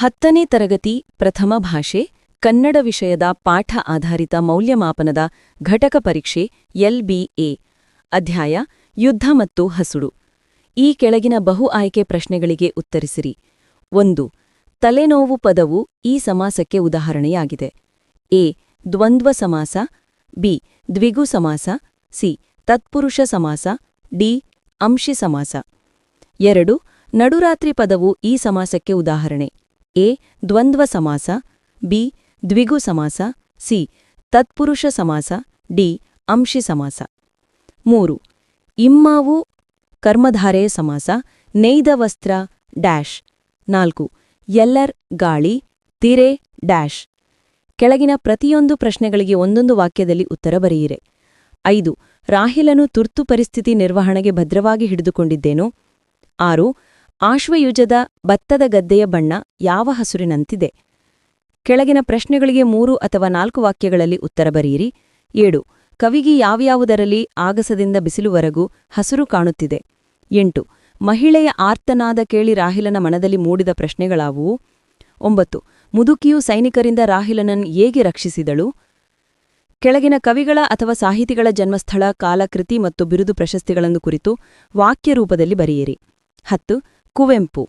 ಹತ್ತನೇ ತರಗತಿ ಪ್ರಥಮ ಭಾಷೆ, ಕನ್ನಡ ವಿಷಯದ ಪಾಠ ಆಧಾರಿತ ಮೌಲ್ಯಮಾಪನದ ಘಟಕ ಪರೀಕ್ಷೆ ಎಲ್ಬಿಎ ಅಧ್ಯಾಯ, ಯುದ್ಧ ಮತ್ತು ಹಸುಡು. ಈ ಕೆಳಗಿನ ಬಹು ಆಯ್ಕೆ ಪ್ರಶ್ನೆಗಳಿಗೆ ಉತ್ತರಿಸಿರಿ. ಒಂದು, ತಲೆನೋವು ಪದವು ಈ ಸಮಾಸಕ್ಕೆ ಉದಾಹರಣೆಯಾಗಿದೆ. ಎ, ದ್ವಂದ್ವ ಸಮಾಸ, ಬಿ, ದ್ವಿಗು ಸಮಾಸ, ಸಿ, ತತ್ಪುರುಷ ಸಮಾಸ, ಡಿ, ಅಂಶಿ ಸಮಾಸ. ಎರಡು, ನಡುರಾತ್ರಿ ಪದವು ಈ ಸಮಾಸಕ್ಕೆ ಉದಾಹರಣೆ. ಎ, ದ್ವಂದ್ವ ಸಮಾಸ, ಬಿ, ದ್ವಿಗು ಸಮಾಸ, ಸಿ, ತತ್ಪುರುಷ ಸಮಾಸ, ಡಿ, ಅಂಶಿ ಸಮಾಸ. ಮೂರು, ಇಮ್ಮಾವು ಕರ್ಮಧಾರೆಯ ಸಮಾಸ, ನೇಯ್ದ ವಸ್ತ್ರ, ಡ್ಯಾಶ್. ನಾಲ್ಕು, ಎಲ್ಲರ್, ಗಾಳಿ, ತಿರೆ, ಡ್ಯಾಶ್. ಕೆಳಗಿನ ಪ್ರತಿಯೊಂದು ಪ್ರಶ್ನೆಗಳಿಗೆ ಒಂದೊಂದು ವಾಕ್ಯದಲ್ಲಿ ಉತ್ತರ ಬರೆಯಿರೆ. ಐದು, ರಾಹಿಲನು ತುರ್ತು ಪರಿಸ್ಥಿತಿ ನಿರ್ವಹಣೆಗೆ ಭದ್ರವಾಗಿ ಹಿಡಿದುಕೊಂಡಿದ್ದೇನು? ಆರು ಆಶ್ವಯುಜದ ಭತ್ತದ ಗದ್ದೆಯ ಬಣ್ಣ ಯಾವ ಹಸುರಿನಂತಿದೆ? ಕೆಳಗಿನ ಪ್ರಶ್ನೆಗಳಿಗೆ ಮೂರು ಅಥವಾ ನಾಲ್ಕು ವಾಕ್ಯಗಳಲ್ಲಿ ಉತ್ತರ ಬರೆಯಿರಿ. ಏಳು. ಕವಿಗೆ ಯಾವ್ಯಾವುದರಲ್ಲಿ ಆಗಸದಿಂದ ಬಿಸಿಲುವರೆಗೂ ಹಸುರು ಕಾಣುತ್ತಿದೆ? ಎಂಟು. ಮಹಿಳೆಯ ಆರ್ತನಾದ ಕೇಳಿ ರಾಹಿಲನ ಮನದಲ್ಲಿ ಮೂಡಿದ ಪ್ರಶ್ನೆಗಳಾವುವು? ಒಂಬತ್ತು. ಮುದುಕಿಯು ಸೈನಿಕರಿಂದ ರಾಹಿಲನನ್ನು ಹೇಗೆ ರಕ್ಷಿಸಿದಳು? ಕೆಳಗಿನ ಕವಿಗಳ ಅಥವಾ ಸಾಹಿತಿಗಳ ಜನ್ಮಸ್ಥಳ, ಕಾಲಕೃತಿ ಮತ್ತು ಬಿರುದು ಪ್ರಶಸ್ತಿಗಳನ್ನು ಕುರಿತು ವಾಕ್ಯ ರೂಪದಲ್ಲಿ ಬರೆಯಿರಿ. ಹತ್ತು. ಕುವೆಂಪು.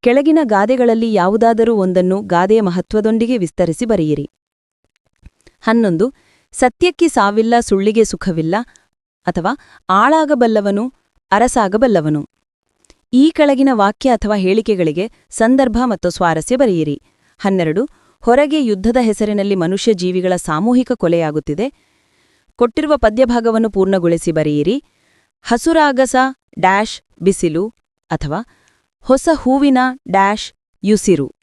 ಕೆಳಗಿನ ಗಾದೆಗಳಲ್ಲಿ ಯಾವುದಾದರೂ ಒಂದನ್ನು ಗಾದೆಯ ಮಹತ್ವದೊಂದಿಗೆ ವಿಸ್ತರಿಸಿ ಬರೆಯಿರಿ. ಹನ್ನೊಂದು, ಸತ್ಯಕ್ಕೆ ಸಾವಿಲ್ಲ, ಸುಳ್ಳಿಗೆ ಸುಖವಿಲ್ಲ, ಅಥವಾ ಆಳಾಗಬಲ್ಲವನು, ಅರಸಾಗಬಲ್ಲವನು. ಈ ಕೆಳಗಿನ ವಾಕ್ಯ ಅಥವಾ ಹೇಳಿಕೆಗಳಿಗೆ ಸಂದರ್ಭ ಮತ್ತು ಸ್ವಾರಸ್ಯ ಬರೆಯಿರಿ. ಹನ್ನೆರಡು, ಹೊರಗೆ ಯುದ್ಧದ ಹೆಸರಿನಲ್ಲಿ ಮನುಷ್ಯ ಜೀವಿಗಳ ಸಾಮೂಹಿಕ ಕೊಲೆಯಾಗುತ್ತಿದೆ. ಕೊಟ್ಟಿರುವ ಪದ್ಯಭಾಗವನ್ನು ಪೂರ್ಣಗೊಳಿಸಿ ಬರೆಯಿರಿ. ಹಸುರಾಗಸ, ಡ್ಯಾಶ್, ಬಿಸಿಲು, ಅಥವಾ ಹೊಸ ಹೂವಿನ ಡ್ಯಾಶ್ ಯುಸಿರು.